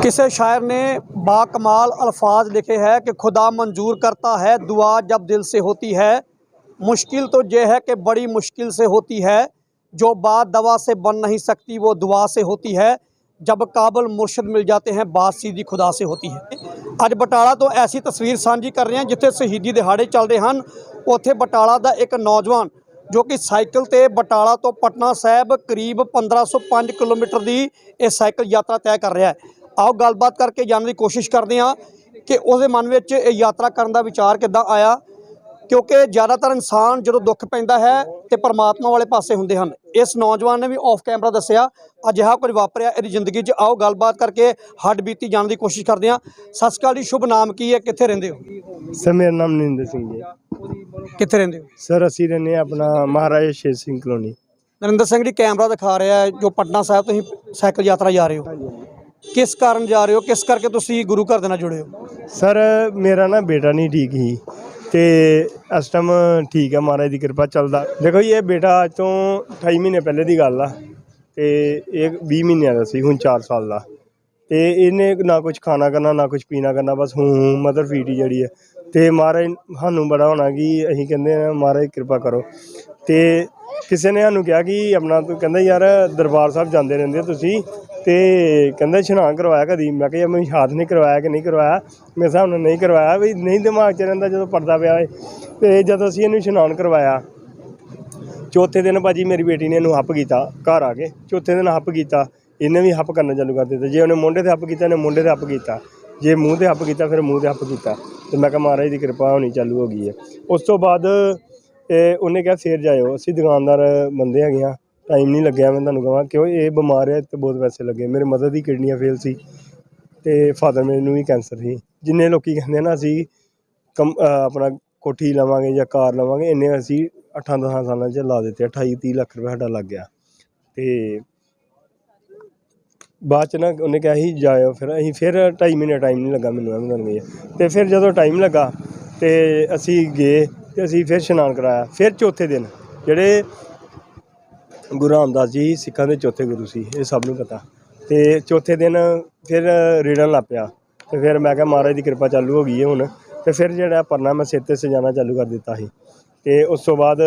किसी शायर ने बाकमाल अल्फाज लिखे हैं कि खुदा मंजूर करता है दुआ जब दिल से होती है मुश्किल तो ये है कि बड़ी मुश्किल से होती है जो बात दवा से बन नहीं सकती वो दुआ से होती है जब काबल मुर्शद मिल जाते हैं बात सीधी खुदा से होती है ਅੱਜ ਬਟਾਲਾ ਤੋਂ ਐਸੀ ਤਸਵੀਰ ਸਾਂਝੀ ਕਰ ਰਹੇ ਹਾਂ ਜਿੱਥੇ ਸ਼ਹੀਦੀ ਦਿਹਾੜੇ ਚੱਲਦੇ ਹਨ ਉੱਥੇ ਬਟਾਲਾ ਦਾ ਇੱਕ ਨੌਜਵਾਨ ਜੋ ਕਿ ਸਾਈਕਲ ਤੇ ਬਟਾਲਾ ਤੋਂ ਪਟਨਾ ਸਾਹਿਬ ਕਰੀਬ 1505 ਕਿਲੋਮੀਟਰ ਦੀ ਇਹ ਸਾਈਕਲ ਯਾਤਰਾ ਤੈਅ ਕਰ ਰਿਹਾ ਹੈ ਆਓ ਗੱਲਬਾਤ ਕਰਕੇ ਜਾਣਨ ਦੀ ਕੋਸ਼ਿਸ਼ ਕਰਦੇ ਹਾਂ ਕਿ ਉਹਦੇ ਮਨ ਵਿੱਚ ਇਹ ਯਾਤਰਾ ਕਰਨ ਦਾ ਵਿਚਾਰ ਕਿੱਦਾਂ ਆਇਆ ਕਿਉਂਕਿ ਜ਼ਿਆਦਾਤਰ ਇਨਸਾਨ ਜਦੋਂ ਦੁੱਖ ਪੈਂਦਾ ਹੈ ਤੇ ਪਰਮਾਤਮਾ ਵਾਲੇ ਪਾਸੇ ਹੁੰਦੇ ਹਨ। ਇਸ ਨੌਜਵਾਨ ਨੇ ਵੀ ਆਫ ਕੈਮਰਾ ਦੱਸਿਆ ਅਜਿਹਾ ਕੁਝ ਵਾਪਰਿਆ ਇਹਦੀ ਜ਼ਿੰਦਗੀ 'ਚ। ਆਓ ਗੱਲਬਾਤ ਕਰਕੇ ਹੱਡ ਬੀਤੀ ਜਾਣਨ ਦੀ ਕੋਸ਼ਿਸ਼ ਕਰਦੇ ਹਾਂ। ਸਤਿ ਸ਼੍ਰੀ ਅਕਾਲ ਜੀ ਸ਼ੁਭ ਨਾਮ ਕੀ ਹੈ ਕਿੱਥੇ ਰਹਿੰਦੇ ਹੋ? ਸਰ ਮੇਰਾ ਨਾਮ ਨਰਿੰਦਰ ਸਿੰਘ ਜੀ ਕਿੱਥੇ ਰਹਿੰਦੇ ਹੋ? ਸਰ ਅਸੀਂ ਰਹਿੰਦੇ ਹਾਂ ਆਪਣਾ ਮਹਾਰਾਜਾ ਸ਼ੇਰ ਸਿੰਘ ਕਲੋਨੀ। ਨਰਿੰਦਰ ਸਿੰਘ ਜੀ ਕੈਮਰਾ ਦਿਖਾ ਰਿਹਾ ਜੋ ਪਟਨਾ ਸਾਹਿਬ ਤੁਸੀਂ ਸਾਈਕਲ ਯਾਤਰਾ ਜਾ ਰਹੇ ਹੋ। ਕਿਸ ਕਾਰਨ ਜਾ ਰਹੇ ਹੋ? ਕਿਸ ਕਰਕੇ ਤੁਸੀਂ ਗੁਰੂ ਘਰ ਦੇ ਨਾਲ ਜੁੜੇ ਹੋ? ਸਰ, ਮੇਰਾ ਨਾ ਬੇਟਾ ਨਹੀਂ ਠੀਕ ਸੀ ਤੇ ਇਸ ਟਾਈਮ ਠੀਕ ਹੈ ਮਹਾਰਾਜ ਦੀ ਕਿਰਪਾ ਚੱਲਦਾ। ਦੇਖੋ ਜੀ, ਇਹ ਬੇਟਾ ਅੱਜ ਤੋਂ 28 ਮਹੀਨੇ ਪਹਿਲੇ ਦੀ ਗੱਲ ਆ ਤੇ ਇਹ 20 ਮਹੀਨਿਆਂ ਦਾ ਸੀ, ਹੁਣ 4 ਸਾਲ ਦਾ। ਤੇ ਇਹਨੇ ਨਾ ਕੁਝ ਖਾਣਾ ਕਰਨਾ, ਨਾ ਕੁਝ ਪੀਣਾ ਕਰਨਾ, ਬਸ ਹੂੰ ਮਦਰ ਫੀਟ ਹੀ ਜਿਹੜੀ ਹੈ ਤੇ ਮਹਾਰਾਜ ਸਾਨੂੰ ਬੜਾ ਹੋਣਾ ਕਿ ਅਸੀਂ ਕਹਿੰਦੇ ਆ, ਮਹਾਰਾਜ ਕਿਰਪਾ ਕਰੋ। ਤੇ ਕਿਸੇ ਨੇ ਸਾਨੂੰ ਕਿਹਾ ਕਿ ਆਪਣਾ ਤੂੰ ਕਹਿੰਦਾ ਯਾਰ ਦਰਬਾਰ ਸਾਹਿਬ ਜਾਂਦੇ ਰਹਿੰਦੇ ਹੋ ਤੁਸੀਂ ਤੇ ਕਹਿੰਦਾ ਇਸ਼ਨਾਨ ਕਰਵਾਇਆ ਕਦੀ। ਮੈਂ ਕਿਹਾ ਯਾਰ ਮੈਂ ਯਾਦ ਨਹੀਂ ਕਰਵਾਇਆ ਕਿ ਨਹੀਂ ਕਰਵਾਇਆ। ਮੇਰੇ ਹਿਸਾਬ ਨਾਲ ਨਹੀਂ ਕਰਵਾਇਆ। ਵੀ ਨਹੀਂ ਦਿਮਾਗ 'ਚ ਰਹਿੰਦਾ ਜਦੋਂ ਪੜਦਾ ਪਿਆ ਏ ਤੇ ਜਦੋਂ ਅਸੀਂ ਇਹਨੂੰ ਇਸ਼ਨਾਨ ਕਰਵਾਇਆ, ਚੌਥੇ ਦਿਨ ਭਾਜੀ ਮੇਰੀ ਬੇਟੀ ਨੇ ਇਹਨੂੰ ਹੱਪ ਕੀਤਾ ਘਰ ਆ ਕੇ। ਚੌਥੇ ਦਿਨ ਹੱਪ ਕੀਤਾ, ਇਹਨੇ ਵੀ ਹੱਪ ਕਰਨਾ ਚਾਲੂ ਕਰ ਦਿੱਤਾ। ਜੇ ਉਹਨੇ ਮੁੰਡੇ ਤੇ ਹੱਪ ਕੀਤਾ, ਇਹਨੇ ਮੁੰਡੇ ਤੇ ਹੱਪ ਕੀਤਾ। ਜੇ ਮੂੰਹ ਤੇ ਹੱਪ ਕੀਤਾ, ਫਿਰ ਮੂੰਹ ਤੇ ਹੱਪ ਕੀਤਾ। ਤੇ ਮੈਂ ਕਿਹਾ, ਮਹਾਰਾਜ ਦੀ ਕਿਰਪਾ ਹੋਣੀ ਚਾਲੂ ਹੋ ਗਈ ਹੈ। ਉਸ ਤੋਂ ਬਾਅਦ ਇਹ ਉਹਨੇ ਕਿਹਾ, ਫੇਰ ਜਾਇਓ। ਅਸੀਂ ਦੁਕਾਨਦਾਰ ਬੰਦੇ ਹੈਗੇ ਆ ਟਾਈਮ ਨਹੀਂ ਲੱਗਿਆ, ਮੈਂ ਤੁਹਾਨੂੰ ਕਹਾਂ, ਕਿਉਂ ਇਹ ਬਿਮਾਰ ਹੈ ਤੇ ਬਹੁਤ ਪੈਸੇ ਲੱਗੇ। ਮੇਰੇ ਮਦਰ ਦੀ ਕਿਡਨੀਆਂ ਫੇਲ ਸੀ ਤੇ ਫਾਦਰ ਮੇਰੇ ਨੂੰ ਵੀ ਕੈਂਸਰ ਸੀ। ਜਿੰਨੇ ਲੋਕੀ ਕਹਿੰਦੇ ਆ ਨਾ, ਅਸੀਂ ਕਮ, ਅਹ ਆਪਣਾ ਕੋਠੀ ਲਵਾਂਗੇ ਜਾਂ ਕਾਰ ਲਵਾਂਗੇ, ਇੰਨੇ ਅਸੀਂ 8-10 ਸਾਲਾਂ 'ਚ ਲਾ ਦਿੱਤੇ 28-30 ਲੱਖ ਰੁਪਏ ਸਾਡਾ ਲੱਗ ਗਿਆ। ਤੇ ਬਾਅਦ ਚ ਨਾ ਉਹਨੇ ਕਿਹਾ ਸੀ, ਜਾਇਓ ਫਿਰ, ਅਸੀਂ ਫਿਰ 2.5 ਮਹੀਨੇ ਟਾਈਮ ਨਹੀਂ ਲੱਗਾ ਮੈਨੂੰ, ਐਵੇਂ ਤੁਹਾਨੂੰ ਕਹੀਏ। ਤੇ ਫਿਰ ਜਦੋਂ ਟਾਈਮ ਲੱਗਾ ਤੇ ਅਸੀਂ ਗਏ ਤੇ ਅਸੀਂ ਫਿਰ ਇਸ਼ਨਾਨ ਕਰਾਇਆ। ਫਿਰ ਚੌਥੇ ਦਿਨ, ਜਿਹੜੇ ਗੁਰੂ ਰਾਮਦਾਸ ਜੀ ਸਿੱਖਾਂ ਦੇ ਚੌਥੇ ਗੁਰੂ ਸੀ, ਇਹ ਸਭ ਨੂੰ ਪਤਾ। ਤੇ ਚੌਥੇ ਦਿਨ ਫਿਰ ਰੇੜਨ ਲੱਗ ਪਿਆ। ਤੇ ਫਿਰ ਮੈਂ ਕਿਹਾ, ਮਹਾਰਾਜ ਦੀ ਕਿਰਪਾ ਚਾਲੂ ਹੋ ਗਈ ਹੈ ਹੁਣ। ਤੇ ਫਿਰ ਜਿਹੜਾ ਪਰਨਾ ਮੈਂ ਸਿਰ ਤੇ ਸਜਾਣਾ ਚਾਲੂ ਕਰ ਦਿੱਤਾ ਸੀ। ਤੇ ਉਸ ਤੋਂ ਬਾਅਦ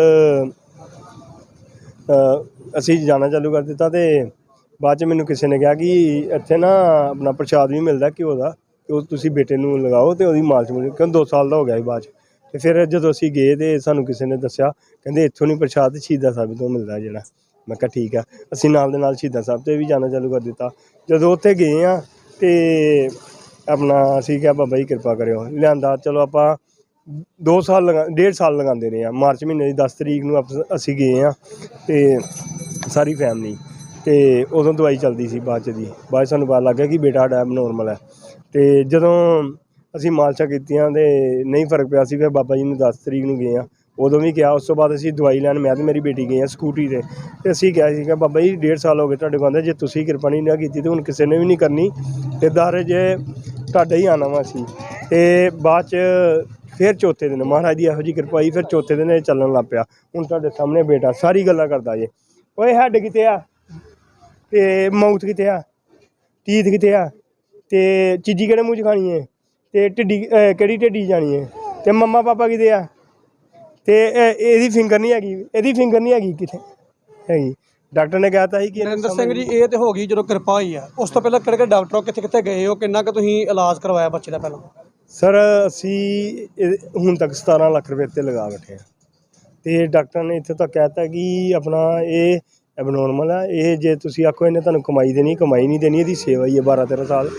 ਅਸੀਂ ਜਾਣਾ ਚਾਲੂ ਕਰ ਦਿੱਤਾ ਤੇ ਬਾਅਦ ਚ ਮੈਨੂੰ ਕਿਸੇ ਨੇ ਕਿਹਾ ਕਿ ਇੱਥੇ ਨਾ ਆਪਣਾ ਪ੍ਰਸ਼ਾਦ ਵੀ ਮਿਲਦਾ ਘਿਓ ਦਾ, ਤੇ ਉਹ ਤੁਸੀਂ ਬੇਟੇ ਨੂੰ ਲਗਾਓ ਤੇ ਉਹਦੀ ਮਾਲਸ਼ ਮਿਲ ਕਿਉਂ 2 ਸਾਲ ਦਾ ਹੋ ਗਿਆ ਸੀ ਬਾਅਦ ਚ। ਤੇ ਫਿਰ ਜਦੋਂ ਅਸੀਂ ਗਏ ਤੇ ਸਾਨੂੰ ਕਿਸੇ ਨੇ ਦੱਸਿਆ, ਕਹਿੰਦੇ ਇੱਥੋਂ ਨਹੀਂ ਪ੍ਰਸ਼ਾਦ ਸ਼ਹੀਦਾਂ ਸਾਹਿਬ ਤੋਂ ਮਿਲਦਾ ਜਿਹੜਾ। ਮੈਂ ਕਿਹਾ ਠੀਕ ਆ। ਅਸੀਂ ਨਾਲ ਦੇ ਨਾਲ ਸ਼ਹੀਦਾਂ ਸਾਹਿਬ ਤੇ ਵੀ ਜਾਣਾ ਚਾਲੂ ਕਰ ਦਿੱਤਾ। ਜਦੋਂ ਉੱਥੇ ਗਏ ਆ ਤੇ ਆਪਣਾ ਅਸੀਂ ਕਿਹਾ, ਬਾਬਾ ਜੀ, ਕਿਰਪਾ ਕਰਿਓ। ਲਿਆਂਦਾ, ਚਲੋ ਆਪਾਂ 2 ਸਾਲ ਲਗਾ, ਡੇਢ ਸਾਲ ਲਗਾਉਂਦੇ ਰਹੇ ਆ। ਮਾਰਚ ਮਹੀਨੇ ਦੀ 10 ਤਰੀਕ ਨੂੰ ਆਪ- ਅਸੀਂ ਗਏ ਆ ਤੇ ਸਾਰੀ ਫੈਮਿਲੀ ਤੇ ਉਦੋਂ ਦਵਾਈ ਚੱਲਦੀ ਸੀ ਬਾਅਦ ਚ ਦੀ। ਬਾਅਦ 'ਚ ਸਾਨੂੰ ਪਤਾ ਲੱਗ ਗਿਆ ਕਿ ਬੇਟਾ ਸਾਡਾ ਨੋਰਮਲ ਹੈ। ਤੇ ਜਦੋਂ ਅਸੀਂ ਮਾਲਸ਼ਾ ਕੀਤੀਆਂ ਤੇ ਨਹੀਂ ਫ਼ਰਕ ਪਿਆ ਸੀ, ਫਿਰ ਬਾਬਾ ਜੀ ਨੂੰ 10 ਤਰੀਕ ਨੂੰ ਗਏ ਆ। ਉਦੋਂ ਵੀ ਕਿਹਾ ਉਸ ਤੋਂ ਬਾਅਦ ਅਸੀਂ ਦਵਾਈ ਲੈਣ, ਮੈਂ ਤੇ ਮੇਰੀ ਬੇਟੀ ਗਏ ਆ ਸਕੂਟੀ ਤੇ। ਤੇ ਅਸੀਂ ਕਿਹਾ ਸੀ ਕਿ ਬਾਬਾ ਜੀ, ਡੇਢ ਸਾਲ ਹੋ ਗਏ ਤੁਹਾਡੇ ਕੋਲ ਆਉਂਦੇ, ਜੇ ਤੁਸੀਂ ਕਿਰਪਾ ਨਹੀਂ ਨਾ ਕੀਤੀ ਤੇ ਹੁਣ ਕਿਸੇ ਨੇ ਵੀ ਨਹੀਂ ਕਰਨੀ ਤੇ ਦਾਰੇ ਜੇ ਤੁਹਾਡਾ ਹੀ ਆਣਾ ਵਾ ਸੀ ਤੇ ਬਾਅਦ ਚ ਫਿਰ ਚੌਥੇ ਦਿਨ, ਮਹਾਰਾਜ ਦੀ ਇਹੋ ਜੀ ਕਿਰਪਾ ਹੋਈ ਫਿਰ ਚੌਥੇ ਦਿਨ ਇਹ ਚੱਲਣ ਲੱਗ ਪਿਆ। ਹੁਣ ਤੁਹਾਡੇ ਸਾਹਮਣੇ ਬੇਟਾ, ਸਾਰੀ ਗੱਲਾਂ ਕਰਦਾ ਜੇ। ਓਏ, ਹੈਡ ਕਿਤੇ ਆ? ਤੇ ਮਾਊਥ ਕਿਤੇ ਆ? ਟੀਥ ਕਿਤੇ ਆ? ਤੇ ਚੀਜੀ ਕਿਹੜੇ ਮੂੰਹ ਚ ਖਾਣੀ ਹੈ ਤੇ ਢਿੱਡੀ, ਅਹ ਕਿਹੜੀ ਢਿੱਡੀ ਜਾਣੀ ਹੈ ਤੇ ਮੰਮਾ ਪਾਪਾ ਕਿਤੇ ਆ? ਤੇ ਇਹ- ਇਹਦੀ ਫਿੰਗਰ ਨਹੀਂ ਹੈਗੀ ਇਹਦੀ ਫਿੰਗਰ ਨਹੀਂ ਹੈਗੀ ਕਿਥੇ ਹੈਗੀ। ਡਾਕਟਰ ਨੇ ਕਹਿਤਾ ਸੀ ਕਿ ਇਹਨੂੰ ਨਰਿੰਦਰ ਸਿੰਘ ਜੀ ਇਹ ਤੇ ਹੋ ਗਈ ਜਦੋਂ ਕਿਰਪਾ ਹੋਈ ਆ। ਉਸ ਤੋਂ ਪਹਿਲਾਂ ਕਿਹੜੇ ਕਿਹੜੇ ਡਾਕਟਰੋਂ ਕਿੱਥੇ ਕਿੱਥੇ ਗਏ ਹੋ ਕਿੰਨਾ ਕੁ ਤੁਸੀਂ ਇਲਾਜ ਕਰਵਾਇਆ ਬੱਚੇ ਦਾ ਪਹਿਲਾਂ? ਸਰ ਅਸੀਂ ਇਹ- ਹੁਣ ਤੱਕ 17 ਲੱਖ ਰੁਪਏ ਤੇ ਲਗਾ ਬੈਠੇ ਆ। ਤੇ ਡਾਕਟਰ ਨੇ ਇੱਥੇ ਤੱਕ ਕਹਿਤਾ ਕਿ ਆਪਣਾ ਇਹ ਐਬਨੋਰਮਲ ਆ ਇਹ ਜੇ ਤੁਸੀਂ ਆਖੋ ਇਹਨੇ ਤੁਹਾਨੂੰ ਕਮਾਈ ਦੇਣੀ ਕਮਾਈ ਨਹੀਂ ਦੇਣੀ ਇਹਦੀ ਸੇਵਾ ਹੀ ਹੈ 12 13 ਸਾਲ।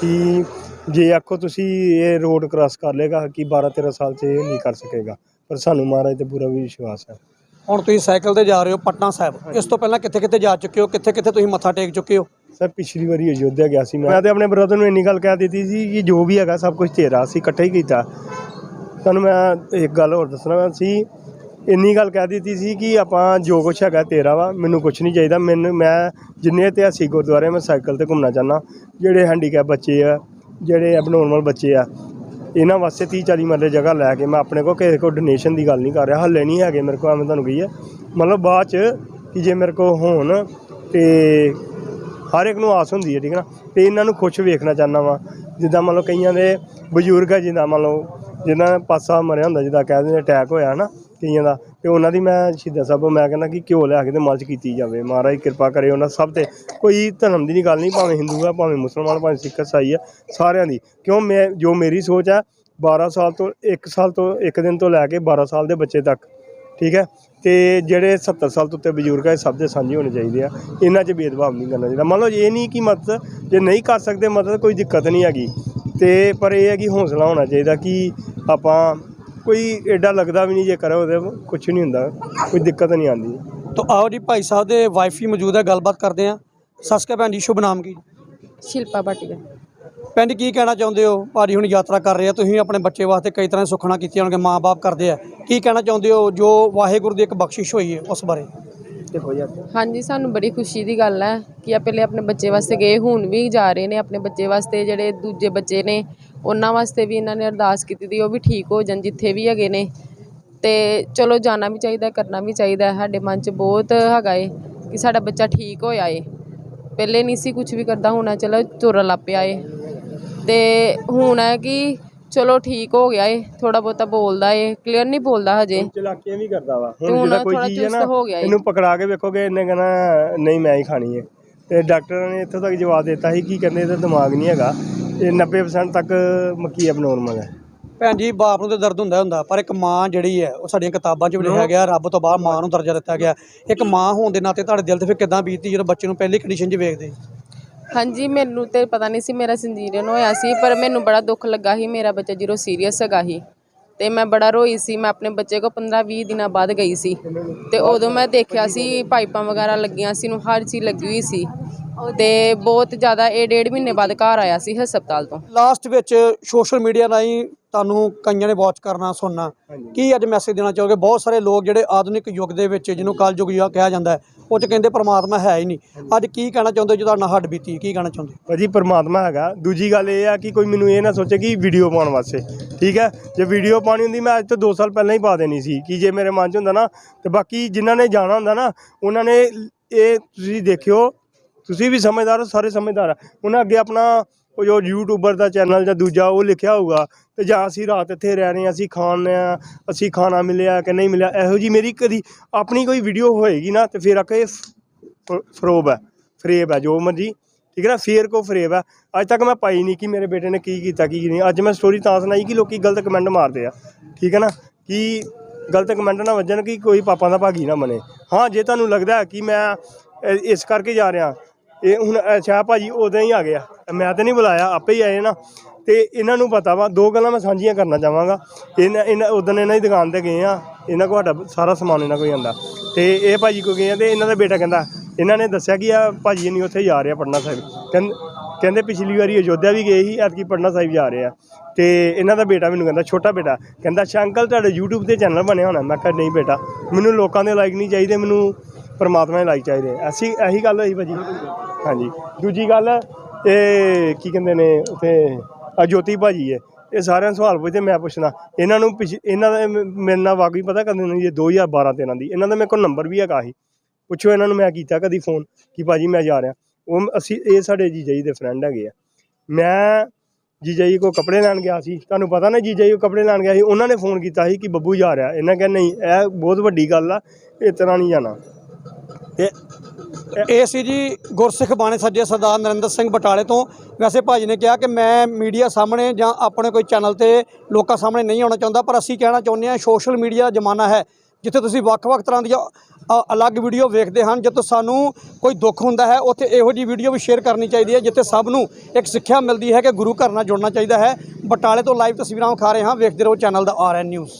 ਕਿ ਜੇ ਆਖੋ ਤੁਸੀਂ ਇਹ ਰੋਡ ਕ੍ਰਾਸ ਕਰ ਲੇਗਾ ਕਿ 12 13 ਸਾਲ 'ਚ ਇਹ ਨਹੀਂ ਕਰ ਸਕੇਗਾ। ਪਰ ਸਾਨੂੰ ਮਹਾਰਾਜ ਤੇ ਪੂਰਾ ਵਿਸ਼ਵਾਸ ਹੈ। ਹੁਣ ਤੁਸੀਂ ਸਾਈਕਲ ਤੇ ਜਾ ਰਹੇ ਹੋ ਪਟਨਾ ਸਾਹਿਬ ਇਸ ਤੋਂ ਪਹਿਲਾਂ ਕਿੱਥੇ ਕਿੱਥੇ ਜਾ ਚੁੱਕੇ ਹੋ? ਕਿੱਥੇ ਕਿੱਥੇ ਤੁਸੀਂ ਮੱਥਾ ਟੇਕ ਚੁੱਕੇ ਹੋ? ਸਰ ਪਿਛਲੀ ਵਾਰੀ ਅਯੋਧਿਆ ਗਿਆ ਸੀ। ਮੈਂ ਤੇ ਆਪਣੇ ਬ੍ਰਦਰ ਨੂੰ ਇੰਨੀ ਗੱਲ ਕਹਿ ਦਿੱਤੀ ਸੀ ਕਿ ਜੋ ਵੀ ਹੈਗਾ ਸਭ ਕੁਝ ਤੇਰਾ ਅਸੀਂ ਇਕੱਠੇ ਹੀ ਕੀਤਾ। ਤੁਹਾਨੂੰ ਮੈਂ ਇੱਕ ਗੱਲ ਹੋਰ ਦੱਸਣਾ ਮੈਂ ਸੀ। ਇੰਨੀ ਗੱਲ ਕਹਿ ਦਿੱਤੀ ਸੀ ਕਿ ਆਪਾਂ ਜੋ ਕੁਝ ਹੈਗਾ ਤੇਰਾ ਵਾ ਮੈਨੂੰ ਕੁਝ ਨਹੀਂ ਚਾਹੀਦਾ। ਮੈਨੂੰ ਮੈਂ ਜਿੰਨੇ ਇਤਿਹਾਸਿਕ ਗੁਰਦੁਆਰੇ ਮੈਂ ਸਾਈਕਲ ਤੇ ਘੁੰਮਣਾ ਚਾਹੁੰਦਾ। ਜਿਹੜੇ ਹੈਂਡੀਕੈਪ ਬੱਚੇ ਆ ਜਿਹੜੇ ਐਬਨੋਰਮਲ ਬੱਚੇ ਆ ਇਹਨਾਂ ਵਾਸਤੇ 30 40 ਮਰਲੇ ਜਗ੍ਹਾ ਲੈ ਕੇ ਮੈਂ ਆਪਣੇ ਕੋਲ ਕਿਸੇ ਕੋਲ ਡੋਨੇਸ਼ਨ ਦੀ ਗੱਲ ਨਹੀਂ ਕਰ ਰਿਹਾ, ਹੱਲੇ ਨਹੀਂ ਹੈਗੇ ਮੇਰੇ ਕੋਲ, ਐਵੇਂ ਤੁਹਾਨੂੰ ਕਹੀਏ। ਮਤਲਬ ਬਾਅਦ ਚ ਕਿ ਜੇ ਮੇਰੇ ਕੋਲ ਹੋਣ ਤੇ ਹਰ ਇੱਕ ਨੂੰ ਆਸ ਹੁੰਦੀ ਹੈ, ਠੀਕ ਹੈ ਨਾ? ਤੇ ਇਹਨਾਂ ਨੂੰ ਖੁਸ਼ ਵੇਖਣਾ ਚਾਹੁੰਦਾ ਵਾਂ। ਜਿੱਦਾਂ ਮੰਨ ਲਓ ਕਈਆਂ ਦੇ ਬਜ਼ੁਰਗ ਹੈ ਜਿੱਦਾਂ ਮੰਨ ਲਓ ਜਿਨ੍ਹਾਂ ਪਾਸਾ ਮਰਿਆ ਹੁੰਦਾ, ਜਿੱਦਾਂ ਕਹਿ ਦਿੰਦੇ ਅਟੈਕ ਹੋਇਆ ਨਾ ਕਈਆਂ ਦਾ ਤੇ ਉਹਨਾਂ ਦੀ ਮੈਂ ਸ਼ਹੀਦਾਂ ਸਾਹਿਬ ਮੈਂ ਕਹਿੰਦਾ ਕਿ ਘਿਓ ਲਿਆ ਕੇ ਤੇ ਮਾਲਸ਼ ਕੀਤੀ ਜਾਵੇ। ਮਹਾਰਾਜ ਕਿਰਪਾ ਕਰੇ ਉਹਨਾਂ ਸਭ ਤੇ। ਕੋਈ ਧਰਮ ਦੀ ਨਹੀਂ ਗੱਲ ਨਹੀਂ ਭਾਵੇਂ ਹਿੰਦੂ ਆ, ਭਾਵੇਂ ਮੁਸਲਮਾਨ ਭਾਵੇਂ ਸਿੱਖ ਈਸਾਈ ਆ, ਸਾਰਿਆਂ ਦੀ। ਕਿਉਂ ਮੈਂ, ਜੋ ਮੇਰੀ ਸੋਚ ਆ 12 ਸਾਲ ਤੋਂ 1 ਸਾਲ ਤੋਂ 1 ਦਿਨ ਤੋਂ ਲੈ ਕੇ 12 ਸਾਲ ਦੇ ਬੱਚੇ ਤੱਕ, ਠੀਕ ਹੈ? ਤੇ ਜਿਹੜੇ 70 ਸਾਲ ਤੋਂ ਉੱਤੇ ਬਜ਼ੁਰਗ ਆ, ਇਹ ਸਭ ਦੇ ਸਾਂਝੇ ਹੋਣੇ ਚਾਹੀਦੇ ਆ। ਇਹਨਾਂ 'ਚ ਭੇਦਭਾਵ ਨਹੀਂ ਕਰਨਾ ਚਾਹੀਦਾ। ਮੰਨ ਲਓ ਇਹ ਨਹੀਂ ਕਿ ਮਦਦ ਜੇ ਨਹੀਂ ਕਰ ਸਕਦੇ ਮਦਦ ਕੋਈ ਦਿੱਕਤ ਨਹੀਂ ਹੈਗੀ। ਤੇ ਪਰ ਇਹ ਹੈ ਕਿ ਹੌਸਲਾ ਹੋਣਾ ਚਾਹੀਦਾ ਕਿ ਆਪਾਂ ਕੋਈ ਐਡਾ ਲੱਗਦਾ ਵੀ ਨਹੀਂ ਜੇ ਕਰੋ ਉਹਦੇ ਕੁਝ ਨਹੀਂ ਹੁੰਦਾ ਕੋਈ ਦਿੱਕਤ ਨਹੀਂ ਆਉਂਦੀ। ਤਾਂ ਆਓ ਜੀ ਭਾਈ ਸਾਹਿਬ ਦੇ ਵਾਈਫ ਮੌਜੂਦ ਹੈ ਗੱਲਬਾਤ ਕਰਦੇ ਸ਼੍ਰੀ ਅਕਾਲ ਭੈਣ ਜੀ ਸ਼ੁਭ ਨਾਮ ਕੀ? ਸ਼ਿਲਪਾ ਭਾਟੀਆ ਜੀ ਕੀ ਕਹਿਣਾ ਚਾਹੁੰਦੇ ਹੋ? ਭਾਜੀ ਹੁਣ ਯਾਤਰਾ ਕਰ ਰਹੇ ਆ ਤੁਸੀਂ ਆਪਣੇ ਬੱਚੇ ਵਾਸਤੇ ਕਈ ਤਰ੍ਹਾਂ ਦੀ ਸੁਖਣਾ ਕੀਤੀਆਂ ਹੋਣਗੇ ਮਾਂ-ਬਾਪ ਕਰਦੇ ਆ। ਕੀ ਕਹਿਣਾ ਚਾਹੁੰਦੇ ਹੋ ਜੋ ਵਾਹਿਗੁਰੂ ਦੀ ਇੱਕ ਬਖਸ਼ਿਸ਼ ਹੋਈ ਹੈ ਉਸ ਬਾਰੇ? ਹਾਂਜੀ ਸਾਨੂੰ ਬੜੀ ਖੁਸ਼ੀ ਦੀ ਗੱਲ ਹੈ ਕਿ ਆ ਪਹਿਲੇ ਆਪਣੇ ਬੱਚੇ ਵਾਸਤੇ ਗਏ ਹੁਣ ਵੀ ਜਾ ਰਹੇ ਨੇ ਆਪਣੇ ਬੱਚੇ ਵਾਸਤੇ ਜਿਹੜੇ ਦੂਜੇ ਬੱਚੇ ਨੇ ਉਹਨਾਂ ਵਾਸਤੇ ਵੀ ਇਹਨਾਂ ਨੇ ਅਰਦਾਸ ਕੀਤੀ ਦੀ ਉਹ ਵੀ ਠੀਕ ਹੋ ਜਾਣ ਜਿੱਥੇ ਵੀ ਹੈਗੇ ਨੇ। ਤੇ ਚਲੋ ਜਾਣਾ ਵੀ ਚਾਹੀਦਾ ਕਰਨਾ ਵੀ ਚਾਹੀਦਾ ਸਾਡੇ ਮਨ 'ਚ ਬਹੁਤ ਹੈਗਾ ਏ ਕਿ ਸਾਡਾ ਬੱਚਾ ਠੀਕ ਹੋਇਆ ਏ। ਪਹਿਲੇ ਨਹੀਂ ਸੀ ਕੁਝ ਵੀ ਕਰਦਾ ਹੋਣਾ ਚਲੋ ਤੁਰਨ ਲੱਗ ਪਿਆ ਏ। ਤੇ ਹੁਣ ਹੈ ਕਿ ਚਲੋ ਠੀਕ ਹੋ ਗਿਆ ਏ ਥੋੜਾ ਬਹੁਤਾ ਬੋਲਦਾ ਏ ਕਲੀਅਰ ਨਹੀਂ ਬੋਲਦਾ ਹਜੇ। ਚਲਾਕੀਆਂ ਵੀ ਕਰਦਾ ਵਾ। ਤੇ ਹੁਣ ਹੁਣ ਜਿਹੜਾ ਕੋਈ ਚੀਜ਼ ਹੈ ਨਾ ਚੁਸਤ ਹੋ ਗਿਆ ਏ। ਇਹਨੂੰ ਪਕੜਾ ਕੇ ਵੇਖੋਗੇ ਇਹਨੇ ਕਹਿਣਾ ਨਹੀਂ ਮੈਂ ਹੀ ਖਾਣੀ ਹੈ ਤੇ ਡਾਕਟਰਾਂ ਨੇ ਇੱਥੋਂ ਤੱਕ ਜਵਾਬ ਦਿੱਤਾ ਸੀ ਕਿ ਕਹਿੰਦੇ ਇਹਦਾ ਦਿਮਾਗ ਨਹੀਂ ਹੈਗਾ। ਇਹ 90% ਤੱਕ ਮੱਕੀ ਐਬਨੋਰਮਲ ਹੈ। ਭੈਣ ਜੀ ਬਾਪ ਨੂੰ ਤੇ ਦਰਦ ਹੁੰਦਾ ਹੁੰਦਾ ਪਰ ਇੱਕ ਮਾਂ ਜਿਹੜੀ ਹੈ ਉਹ ਸਾਡੀਆਂ ਕਿਤਾਬਾਂ 'ਚ ਵੀ ਲਿਖਿਆ ਗਿਆ ਰੱਬ ਤੋਂ ਬਾਅਦ ਮਾਂ ਨੂੰ ਦਰਜਾ ਦਿੱਤਾ ਗਿਆ। ਇੱਕ ਮਾਂ ਹੋਣ ਦੇ ਨਾਤੇ ਤੁਹਾਡੇ ਦਿਲ ਤੇ ਫਿਰ ਕਿਦਾਂ ਬੀਤਦੀ ਜਦੋਂ ਬੱਚੇ ਨੂੰ ਪਹਿਲੀ ਕੰਡੀਸ਼ਨ 'ਚ ਵੇਖਦੇ? ਹਾਂਜੀ ਮੈਨੂੰ ਤੇ ਪਤਾ ਨਹੀਂ ਸੀ ਮੇਰਾ ਸਿੰਜੀਰੀਅਨ ਹੋਇਆ ਸੀ ਪਰ ਮੈਨੂੰ ਬੜਾ ਦੁੱਖ ਲੱਗਾ ਸੀ ਮੇਰਾ ਬੱਚਾ ਜਦੋਂ ਸੀਰੀਅਸ ਹੈਗਾ ਸੀ। ਤੇ ਮੈਂ ਬੜਾ ਰੋਈ ਸੀ ਮੈਂ ਆਪਣੇ ਬੱਚੇ ਕੋ 15-20 ਦਿਨਾਂ ਬਾਅਦ ਗਈ ਸੀ। ਤੇ ਉਦੋਂ ਮੈਂ ਦੇਖਿਆ ਸੀ ਪਾਈਪਾਂ ਵਗੈਰਾ ਲੱਗੀਆਂ ਸੀ ਨੂੰ ਹਰ ਚੀਜ਼ ਲੱਗੀ ਹੋਈ ਸੀ। ਤੇ ਬਹੁਤ ਜ਼ਿਆਦਾ ਇਹ ਡੇਢ ਮਹੀਨੇ ਬਾਅਦ ਘਰ ਆਇਆ ਸੀ ਹਸਪਤਾਲ ਤੋਂ। ਲਾਸਟ ਵਿੱਚ ਸੋਸ਼ਲ ਮੀਡੀਆ ਰਾਹੀਂ ਤੁਹਾਨੂੰ ਕਈਆਂ ਨੇ ਵਾਚ ਕਰਨਾ ਸੁਣਨਾ। ਕੀ ਅੱਜ ਮੈਸੇਜ ਦੇਣਾ ਚਾਹੋਗੇ? ਬਹੁਤ ਸਾਰੇ ਲੋਕ ਜਿਹੜੇ ਆਧੁਨਿਕ ਯੁੱਗ ਦੇ ਵਿੱਚ ਜਿਹਨੂੰ ਕਲ ਯੁੱਗ ਕਿਹਾ ਜਾਂਦਾ ਹੈ ਉਹ ਚ ਕਹਿੰਦੇ ਪ੍ਰਮਾਤਮਾ ਹੈ ਹੀ ਨਹੀਂ। ਅੱਜ ਕੀ ਕਹਿਣਾ ਚਾਹੁੰਦੇ ਜੋ ਤੁਹਾਡਾ ਹੱਡ ਬੀਤੀ? ਕੀ ਕਹਿਣਾ ਚਾਹੁੰਦੇ ਭਾਜੀ ਪਰਮਾਤਮਾ ਹੈਗਾ। ਦੂਜੀ ਗੱਲ ਇਹ ਆ ਕਿ ਕੋਈ ਮੈਨੂੰ ਇਹ ਨਾ ਸੋਚੇ ਕਿ ਵੀਡੀਓ ਪਾਉਣ ਵਾਸਤੇ। ਠੀਕ ਹੈ? ਜੇ ਵੀਡੀਓ ਪਾਣੀ ਹੁੰਦੀ ਮੈਂ ਅੱਜ ਤੋਂ 2 ਸਾਲ ਪਹਿਲਾਂ ਹੀ ਪਾ ਦੇਣੀ ਸੀ ਕਿ ਜੇ ਮੇਰੇ ਮਨ 'ਚ ਹੁੰਦਾ ਨਾ ਤੇ ਬਾਕੀ ਜਿਨ੍ਹਾਂ ਨੇ ਜਾਣਾ ਹੁੰਦਾ ਨਾ ਉਹਨਾਂ ਨੇ ਇਹ ਤੁਸੀਂ ਦੇਖਿਓ ਤੁਸੀਂ ਵੀ ਸਮਝਦਾਰ ਹੋ, ਸਾਰੇ ਸਮਝਦਾਰ ਆ। ਉਹਨਾਂ ਅੱਗੇ ਆਪਣਾ ਉਹ ਜੋ ਯੂਟਿਊਬਰ ਦਾ ਚੈਨਲ ਜਾਂ ਦੂਜਾ ਉਹ ਲਿਖਿਆ ਹੋਊਗਾ ਤੇ ਜਾਂ ਅਸੀਂ ਰਾਤ ਇੱਥੇ ਰਹਿ ਰਹੇ ਹਾਂ, ਅਸੀਂ ਖਾਣੇ ਆ ਅਸੀਂ ਖਾਣਾ ਮਿਲਿਆ ਕਿ ਨਹੀਂ ਮਿਲਿਆ, ਇਹੋ ਜੀ ਮੇਰੀ ਕਦੀ ਆਪਣੀ ਕੋਈ ਵੀਡੀਓ ਹੋਏਗੀ ਨਾ ਤੇ ਫਿਰ ਆਕੇ ਫਰੋਬ ਹੈ, ਫਰੇਬ ਹੈ, ਜੋ ਮਰਜ਼ੀ, ਠੀਕ ਹੈ ਨਾ, ਫੇਰ ਕੋ ਫਰੇਬ ਹੈ। ਅੱਜ ਤੱਕ ਮੈਂ ਪਾਈ ਨਹੀਂ ਕਿ ਮੇਰੇ ਬੇਟੇ ਨੇ ਕੀ ਕੀਤਾ, ਕੀ ਨਹੀਂ। ਅੱਜ ਮੈਂ ਸਟੋਰੀ ਤਾਂ ਸੁਣਾਈ ਕਿ ਲੋਕੀ ਗਲਤ ਕਮੈਂਟ ਮਾਰਦੇ ਆ, ਠੀਕ ਹੈ ਨਾ, ਕਿ ਗਲਤ ਕਮੈਂਟ ਨਾ ਵੱਜਣ ਕਿ ਕੋਈ ਪਾਪਾ ਦਾ ਭਾਗੀ ਨਾ ਬਣੇ। ਹਾਂ, ਜੇ ਤੁਹਾਨੂੰ ਲੱਗਦਾ ਕਿ ਮੈਂ ਇਸ ਕਰਕੇ ਜਾ ਰਿਹਾ ਇਹ ਹੁਣ ਅੱਛਾ ਭਾਜੀ ਉਦੋਂ ਹੀ ਆ ਗਿਆ। ਮੈਂ ਤਾਂ ਨਹੀਂ ਬੁਲਾਇਆ, ਆਪੇ ਹੀ ਆਏ ਨਾ। ਤੇ ਇਹਨਾਂ ਨੂੰ ਪਤਾ ਵਾ, ਦੋ ਗੱਲਾਂ ਮੈਂ ਸਾਂਝੀਆਂ ਕਰਨਾ ਚਾਹਾਂਗਾ। ਇਹਨਾਂ ਇਹਨਾਂ, ਉਦੋਂ ਇਹਨਾਂ ਦੀ ਦੁਕਾਨ ਤੇ ਗਏ ਆ, ਇਹਨਾਂ ਕੋਲ ਸਾਡਾ ਸਾਰਾ ਸਮਾਨ ਇਹਨਾਂ ਕੋਲ ਹੀ ਆਂਦਾ ਤੇ ਇਹ ਭਾਜੀ ਕੋ ਗਏ ਆ ਤੇ ਇਹਨਾਂ ਦਾ ਬੇਟਾ ਕਹਿੰਦਾ, ਇਹਨਾਂ ਨੇ ਦੱਸਿਆ ਕਿ ਆ ਭਾਜੀ ਨਹੀਂ ਉੱਥੇ ਜਾ ਰਿਹਾ ਪਟਨਾ ਸਾਹਿਬ। ਕਹਿੰਦੇ ਕਹਿੰਦੇ ਪਿਛਲੀ ਵਾਰੀ ਅਯੋਧਿਆ ਵੀ ਗਏ ਸੀ, ਐਤਕੀ ਪਟਨਾ ਸਾਹਿਬ ਜਾ ਰਹੇ ਆ। ਤੇ ਇਹਨਾਂ ਦਾ ਬੇਟਾ ਮੈਨੂੰ ਕਹਿੰਦਾ, ਛੋਟਾ ਬੇਟਾ, ਕਹਿੰਦਾ ਅੱਛਾ ਅੰਕਲ ਤੁਹਾਡੇ YouTube ਤੇ ਚੈਨਲ ਬਣਿਆ ਹੋਣਾ। ਮੈਂ ਕਿਹਾ, ਨਹੀਂ ਬੇਟਾ, ਮੈਨੂੰ ਲੋਕਾਂ ਦੇ ਲਾਈਕ ਨਹੀਂ ਚਾਹੀਦੇ, ਮੈਨੂੰ ਪਰਮਾਤਮਾ ਦੇ ਲਾਈਕ ਚਾਹੀਦੇ ਐਸੀ ਇਹੀ ਗੱਲ ਹੋਈ ਭਾਜੀ। ਹਾਂਜੀ। ਦੂਜੀ ਗੱਲ, ਇਹ ਕੀ ਕਹਿੰਦੇ ਨੇ ਉਥੇ ਆ ਜੋਤੀ ਭਾਜੀ ਹੈ। ਇਹ ਸਾਰਿਆਂ ਨੂੰ ਸਵਾਲ ਪੁੱਛਦੇ, ਮੈਂ ਪੁੱਛਣਾ, ਇਹਨਾਂ ਨੂੰ ਪਿਛ- ਇਹਨਾਂ ਦਾ ਮ- ਮੇਰੇ ਨਾਲ ਵਾਕਈ ਪਤਾ ਕਦੇ ਨਹੀਂ ਇਹ 2012 13 ਦੀ। ਇਹਨਾਂ ਦਾ ਮੇਰੇ ਕੋਲ ਨੰਬਰ ਵੀ ਹੈਗਾ ਸੀ। ਪੁੱਛੋ ਇਹਨਾਂ ਨੂੰ, ਮੈਂ ਕੀਤਾ ਕਦੀ ਫੋਨ ਕਿ ਭਾਜੀ ਮੈਂ ਜਾ ਰਿਹਾ। ਉਹ ਅਸੀਂ, ਇਹ ਸਾਡੇ ਜੀਜਾ ਜੀ ਦੇ ਫਰੈਂਡ ਹੈਗੇ ਆ। ਮੈਂ ਜੀਜਾ ਜੀ ਕੋ ਕੱਪੜੇ ਲੈਣ ਗਿਆ ਸੀ। ਤੁਹਾਨੂੰ ਪਤਾ ਨਾ ਜੀਜਾ ਜੀ ਕੋ ਕੱਪੜੇ ਲੈਣ ਗਿਆ ਸੀ। ਉਹਨਾਂ ਨੇ ਫੋਨ ਕੀਤਾ ਸੀ ਕਿ ਬੱਬੂ ਜਾ ਰਿਹਾ। ਇਹਨਾਂ ਕਹਿੰਦੇ ਨਹੀਂ, ਇਹ ਬਹੁਤ ਵੱਡੀ ਗੱਲ ਆ ਇਸ ਤਰ੍ਹਾਂ ਨਹੀਂ ਜਾਣਾ। ਤੇ ਇਹ ਸੀ ਜੀ ਗੁਰਸਿੱਖ ਬਾਣੇ ਸੱਜੇ ਸਰਦਾਰ ਨਰਿੰਦਰ ਸਿੰਘ ਬਟਾਲੇ ਤੋਂ। ਵੈਸੇ ਭਾਜੀ ਨੇ ਕਿਹਾ ਕਿ ਮੈਂ ਮੀਡੀਆ ਸਾਹਮਣੇ ਜਾਂ ਆਪਣੇ ਕੋਈ ਚੈਨਲ ਤੇ ਲੋਕਾਂ ਸਾਹਮਣੇ ਨਹੀਂ ਆਉਣਾ ਚਾਹੁੰਦਾ ਪਰ ਅਸੀਂ ਕਹਿਣਾ ਚਾਹੁੰਦੇ ਹਾਂ ਸੋਸ਼ਲ ਮੀਡੀਆ ਦਾ ਜ਼ਮਾਨਾ ਹੈ ਜਿੱਥੇ ਤੁਸੀਂ ਵੱਖ-ਵੱਖ ਤਰ੍ਹਾਂ ਦੀਆਂ ਅ, ਅਲੱਗ ਵੀਡੀਓ ਵੇਖਦੇ ਹਨ। ਜਦੋਂ ਸਾਨੂੰ ਕੋਈ ਦੁੱਖ ਹੁੰਦਾ ਹੈ ਉੱਥੇ ਇਹੋ ਜੀ ਵੀਡੀਓ ਵੀ ਸ਼ੇਅਰ ਕਰਨੀ ਚਾਹੀਦੀ ਹੈ ਜਿੱਥੇ ਸਭ ਨੂੰ ਇੱਕ ਸਿੱਖਿਆ ਮਿਲਦੀ ਹੈ ਕਿ ਗੁਰੂ ਘਰ ਨਾਲ ਜੁੜਨਾ ਚਾਹੀਦਾ ਹੈ। ਬਟਾਲੇ ਤੋਂ ਲਾਈਵ ਤਸਵੀਰਾਂ ਵਿਖਾ ਰਹੇ ਹਾਂ। ਵੇਖਦੇ ਰਹੋ ਚੈਨਲ ਦਾ ਆਰਐਨ ਨਿਊਜ਼।